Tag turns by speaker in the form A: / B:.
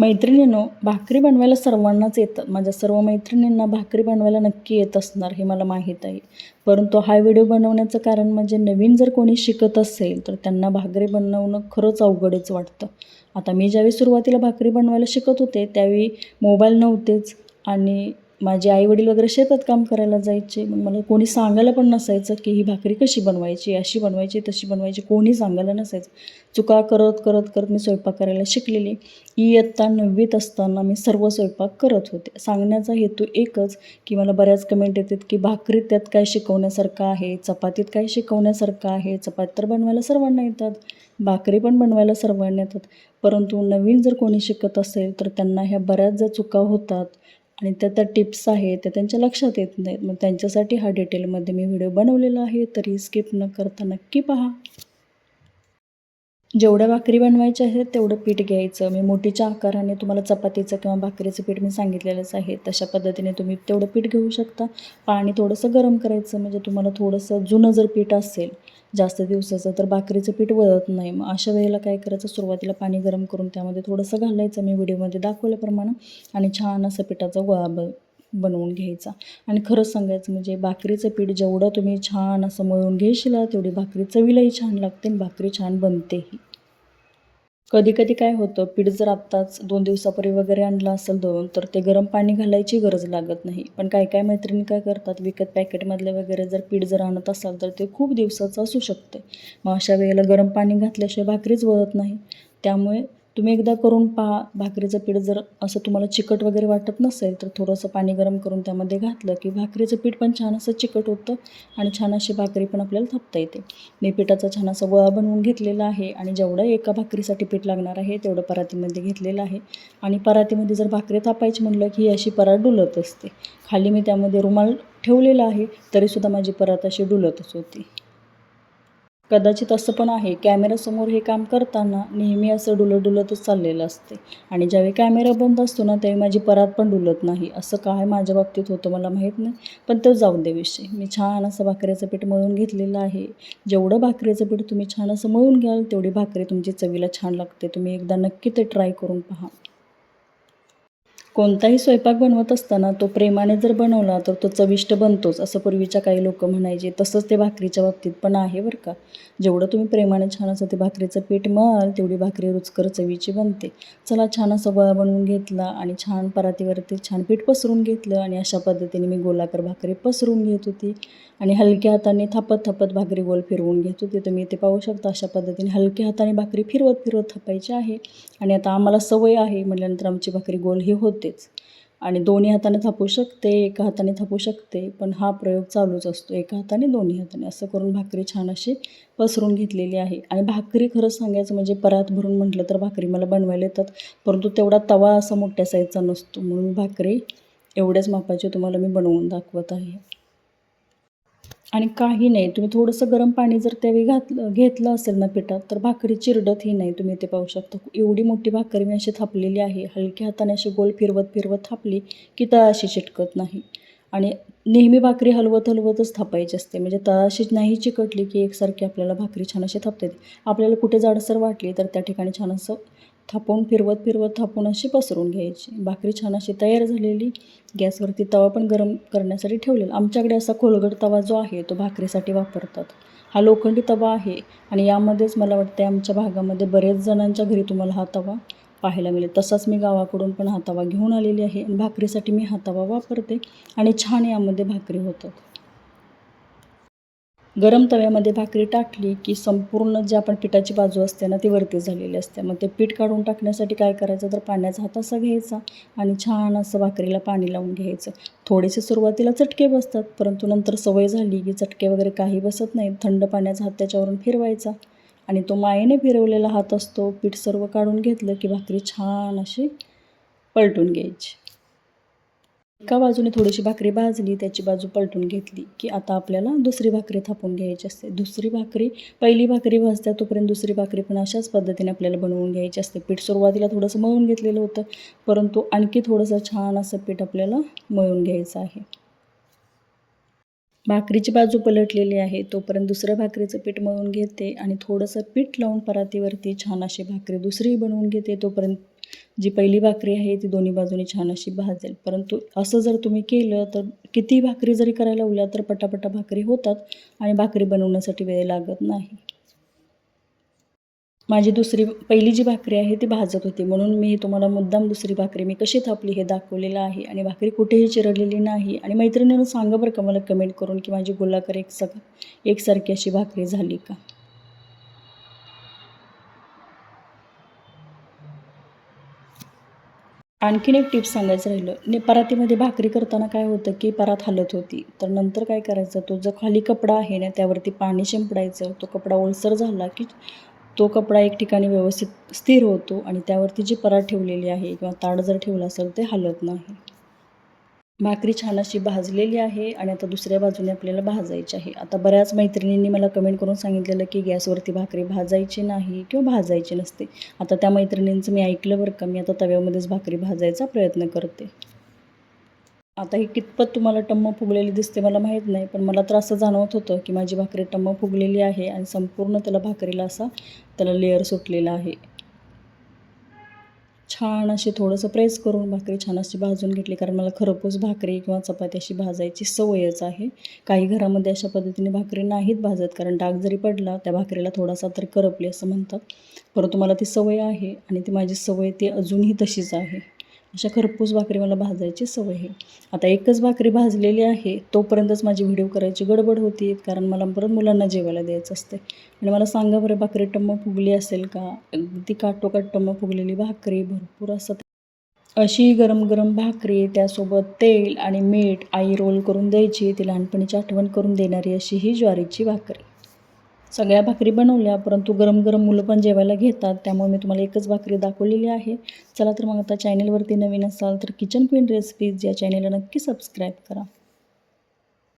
A: मैत्रिणींनो भाकरी बनवायला सर्वांनाच येतं. माझ्या सर्व मैत्रिणींना भाकरी बनवायला नक्की येत असणार हे मला माहीत आहे. परंतु हा व्हिडिओ बनवण्याचं कारण म्हणजे नवीन जर कोणी शिकत असेल तर त्यांना भाकरी बनवणं खरंच अवघडच वाटतं. आता मी ज्यावेळी सुरुवातीला भाकरी बनवायला शिकत होते त्यावेळी मोबाईल नव्हतेच आणि माझे आईवडील वगैरे शेतात काम करायला जायचे. मग मला कोणी सांगायला पण नसायचं की ही भाकरी कशी बनवायची अशी बनवायची तशी बनवायची. कोणी सांगायला नसायचं. चुका करत करत करत मी स्वयंपाक करायला शिकलेली. इयत्ता नववीत असताना मी सर्व स्वयंपाक करत होते. सांगण्याचा हेतू एकच की मला बऱ्याच कमेंट येतात की भाकरीत त्यात काय शिकवण्यासारखं आहे चपातीत काय शिकवण्यासारखं आहे. चपाती तर बनवायला सर्वांना येतात. भाकरी पण बनवायला सर्वांना येतात. परंतु नवीन जर कोणी शिकत असेल तर त्यांना ह्या बऱ्याच ज्या चुका होतात. आणि त्या त्या टिप्स आहेत त्या त्यांच्या लक्षात येत नाहीत. मग त्यांच्यासाठी हा डिटेलमध्ये मी व्हिडिओ बनवलेला आहे तरी स्किप न करता नक्की पहा. जेवढ्या भाकरी बनवायच्या आहेत तेवढं पीठ घ्यायचं. मी मोठीच्या आकाराने तुम्हाला चपातीचं किंवा भाकरीचं पीठ मी सांगितलेलंच आहे. तशा पद्धतीने तुम्ही तेवढं पीठ घेऊ शकता. पाणी थोडंसं गरम करायचं म्हणजे तुम्हाला थोडंसं जुनं जर पीठ असेल जास्त दिवसाचं तर भाकरीचं पीठ वळत नाही. मग अशा वेळेला काय करायचं सुरुवातीला पाणी गरम करून त्यामध्ये थोडंसं घालायचं. मी व्हिडिओमध्ये दाखवल्याप्रमाणे आणि छान असं पिठाचा गोळा ब बनवून घ्यायचा. आणि खरंच सांगायचं म्हणजे भाकरीचं पीठ जेवढं तुम्ही छान असं मळून घेशीला तेवढी भाकरी चवीलाही छान लागते आणि भाकरी छान बनतेही. कधी कधी काय होतं पीठ जर आत्ताच दोन दिवसापूर्वी वगैरे आणलं असेल दळून तर ते गरम पाणी घालायची गरज लागत नाही. पण काय काय मैत्रिणी काय करतात विकत पॅकेटमधले वगैरे जर पीठ जर आणत असाल तर ते खूप दिवसाचं असू शकते. मग अशा वेळेला गरम पाणी घातल्याशिवाय भाकरीच वळत नाही. त्यामुळे तुम्ही एकदा करून पहा भाकरीचं पीठ जर असं तुम्हाला चिकट वगैरे वाटत नसेल तर थोडंसं पाणी गरम करून त्यामध्ये घातलं की भाकरीचं पीठ पण छान असं चिकट होतं आणि छान अशी भाकरी पण आपल्याला थापता येते. मी पिठाचा छान असा गोळा बनवून घेतलेला आहे आणि जेवढं एका भाकरीसाठी पीठ लागणार आहे तेवढं परातीमध्ये घेतलेलं आहे. आणि परातीमध्ये जर भाकरी थापायची म्हणलं की अशी परात डुलत असते. खाली मी त्यामध्ये रुमाल ठेवलेला आहे तरीसुद्धा माझी परात अशी डुलतच होती. कदाचित असं पण आहे कॅमेऱ्यासमोर हे काम करताना नेहमी असं डुलत डुलतच चाललेलं असते. आणि ज्यावेळी कॅमेरा बंद असतो ना त्यावेळी माझी परात पण डुलत नाही. असं काय माझ्या बाबतीत होतं मला माहीत नाही. पण तो जाऊ दे विषय. मी छान असं भाकरीचं पीठ मळून घेतलेलं आहे. जेवढं भाकरीचं पीठ तुम्ही छान असं मळून घ्याल तेवढी भाकरी तुमची चवीला छान लागते. तुम्ही एकदा नक्की ते ट्राय करून पहा. कोणताही स्वयंपाक बनवत असताना तो प्रेमाने जर बनवला तर तो चविष्ट बनतोच असं पूर्वीच्या काही लोक म्हणायचे. तसंच ते भाकरीच्या बाबतीत पण आहे बरं का. जेवढं तुम्ही प्रेमाने छान असं ते भाकरीचं पीठ मळाल तेवढी भाकरी रुचकर चवीची बनते. चला छान असं गोळा बनवून घेतला आणि छान परातीवरती छान पीठ पसरून घेतलं आणि अशा पद्धतीने मी गोलाकार भाकरी पसरून घेत होती. आणि हलक्या हाताने थापत थापत भाकरी गोल फिरवून घेत होती. तुम्ही ते पाहू शकता अशा पद्धतीने हलक्या हाताने भाकरी फिरवत फिरवत थापायची आहे. आणि आता आम्हाला सवय आहे म्हटल्यानंतर आमची भाकरी गोल ही होतेच. आणि दोन्ही हाताने थापू शकते एका हाताने थापू शकते पण हा प्रयोग चालूच असतो. एका हाताने दोन्ही हाताने. असं करून भाकरी छान अशी पसरून घेतलेली आहे. आणि भाकरी खरंच सांगायचं म्हणजे परात भरून म्हटलं तर भाकरी मला बनवायला येतात परंतु तेवढा तवा असा मोठ्या साईजचा नसतो. म्हणून भाकरी एवढ्याच मापाची तुम्हाला मी बनवून दाखवत आहे. आणि काही नाही. तुम्ही थोडंसं गरम पाणी जर त्यावेळी घातलं घेतलं असेल ना पिठात तर भाकरी चिरडतही नाही तुम्ही ते पाहू शकता. एवढी मोठी भाकरी मी अशी थापलेली आहे. हलक्या हाताने अशी गोल फिरवत फिरवत थापली की तळाशी चिटकत नाही. आणि नेहमी भाकरी हलवत हलवतच थापायची असते. म्हणजे तळाशी नाही चिकटली की एकसारखी आपल्याला भाकरी छान अशी थापता येते. आपल्याला कुठे जाडसर वाटली तर त्या ठिकाणी छान असं थापून फिरवत फिरवत थापून अशी पसरून घ्यायची. भाकरी छान अशी तयार झालेली. गॅसवरती तवा पण गरम करण्यासाठी ठेवलेला. आमच्याकडे असा खोलगट तवा जो आहे तो भाकरीसाठी वापरतात. हा लोखंडी तवा आहे आणि यामध्येच मला वाटते आमच्या भागामध्ये बरेच जणांच्या घरी तुम्हाला हा तवा पाहायला मिळेल. तसाच मी गावाकडून पण हा तवा घेऊन आलेली आहे आणि भाकरीसाठी मी हा तवा वापरते आणि छान यामध्ये भाकरी होतात. गरम तव्यामध्ये भाकरी टाकली की संपूर्ण जे आपण पिठाची बाजू असते ना ती वरती झालेली असते. मग ते पीठ काढून टाकण्यासाठी काय करायचं? तर पाण्याचा हात असा घ्यायचा आणि छान असं भाकरीला पाणी लावून घ्यायचं. थोडेसे सुरुवातीला चटके बसतात परंतु नंतर सवय झाली की चटके वगैरे काही बसत नाही थंड पाण्याचा हात त्याच्यावरून फिरवायचा आणि तो मायेने फिरवलेला हात असतो. पीठ सर्व काढून घेतलं की भाकरी छान अशी पलटून घ्यायची. एका बाजूने थोडीशी भाकरी भाजली त्याची बाजू पलटून घेतली की आता आपल्याला दुसरी भाकरी थापून घ्यायची असते. दुसरी भाकरी पहिली भाकरी भाजत्या तोपर्यंत दुसरी भाकरी पण अशाच पद्धतीने आपल्याला बनवून घ्यायची असते. पीठ सुरुवातीला थोडंसं मळून घेतलेलं होतं परंतु आणखी थोडंसं छान असं पीठ आपल्याला मळून घ्यायचं आहे. भाकरीची बाजू पलटलेली आहे तोपर्यंत दुसऱ्या भाकरीचं पीठ मळून घेते आणि थोडंसं पीठ लावून परातीवरती छान अशी भाकरी दुसरी बनवून घेते तोपर्यंत जी पहिली भाकरी आहे ती दोन्ही बाजूनी छान अशी भाजेल. परंतु असं जर तुम्ही केलं तर किती भाकरी जरी करायला उल्या तर पटापटा भाकरी होतात आणि भाकरी बनवण्यासाठी वेळ लागत नाही. माझी दुसरी पहिली जी भाकरी आहे ती भाजत होती. म्हणून मी तुम्हाला मुद्दाम दुसरी भाकरी मी कशी थापली हे दाखवलेलं आहे आणि भाकरी कुठेही चिरडलेली नाही. आणि मैत्रिणीनं सांगा बरं का मला कमेंट करून की माझी गोलाकार एक सग एकसारखी अशी भाकरी झाली का? आणखीन एक टिप्स सांगायचं राहिलं. ने परातीमध्ये भाकरी करताना काय होतं की परात हलत होती. तर नंतर काय करायचं? तो जो खाली कपडा आहे ना त्यावरती पाणी शिंपडायचं. तो कपडा ओलसर झाला की तो कपडा एक ठिकाणी व्यवस्थित स्थिर होतो आणि त्यावरती जी परात ठेवलेली आहे किंवा ताड जर ठेवला असेल ते हलत नाही. भाकरी छान अशी भाजलेली आहे आणि आता दुसऱ्या बाजूने आपल्याला भाजायची आहे. आता बऱ्याच मैत्रिणींनी मला कमेंट करून सांगितलेलं की गॅसवरती भाकरी भाजायची नाही किंवा भाजायची नसते. आता त्या मैत्रिणींचं मी ऐकलं बरं का मी आता तव्यामध्येच भाकरी भाजायचा प्रयत्न करते. आता ही कितपत तुम्हाला टम्म फुगलेली दिसते मला माहीत नाही पण मला तर असं जाणवत होतं की माझी भाकरी टम्म फुगलेली आहे आणि संपूर्ण त्याला भाकरीला असा त्याला लेअर सुटलेला आहे. छान अशी थोडंसं प्रेस करून भाकरी छान अशी भाजून घेतली. कारण मला खरपूस भाकरी किंवा चपाती अशी भाजायची सवयच आहे. काही घरामध्ये अशा पद्धतीने भाकरी नाहीत भाजत. कारण डाग जरी पडला त्या भाकरीला थोडासा तर करपली असं म्हणतात. परंतु मला ती सवय आहे आणि ती माझी सवय ती अजूनही तशीच आहे. अशा खरपूस भाकरी मला भाजायची सवय आहे. आता एकच भाकरी भाजलेली आहे तोपर्यंतच माझी व्हिडिओ करायची गडबड होती कारण मला परत मुलांना जेवायला द्यायचं असते आणि मला सांगा बरं भाकरी टम्म फुगली असेल का? अगदी काटोकाट टम्म फुगलेली भाकरी भरपूर असं अशी गरम गरम भाकरी त्यासोबत तेल आणि मीठ आई रोल करून द्यायची ती लहानपणीची आठवण करून देणारी अशी ही ज्वारीची भाकरी. सगळ्या भाकरी बनवल्या परंतु गरम गरम मुलं पण जेवायला घेतात त्यामुळे मी तुम्हाला एकच भाकरी दाखवलेली आहे. चला तर मग आता चॅनलवरती नवीन असाल तर किचन क्वीन रेसिपीज या चॅनेलला नक्की सबस्क्राईब करा.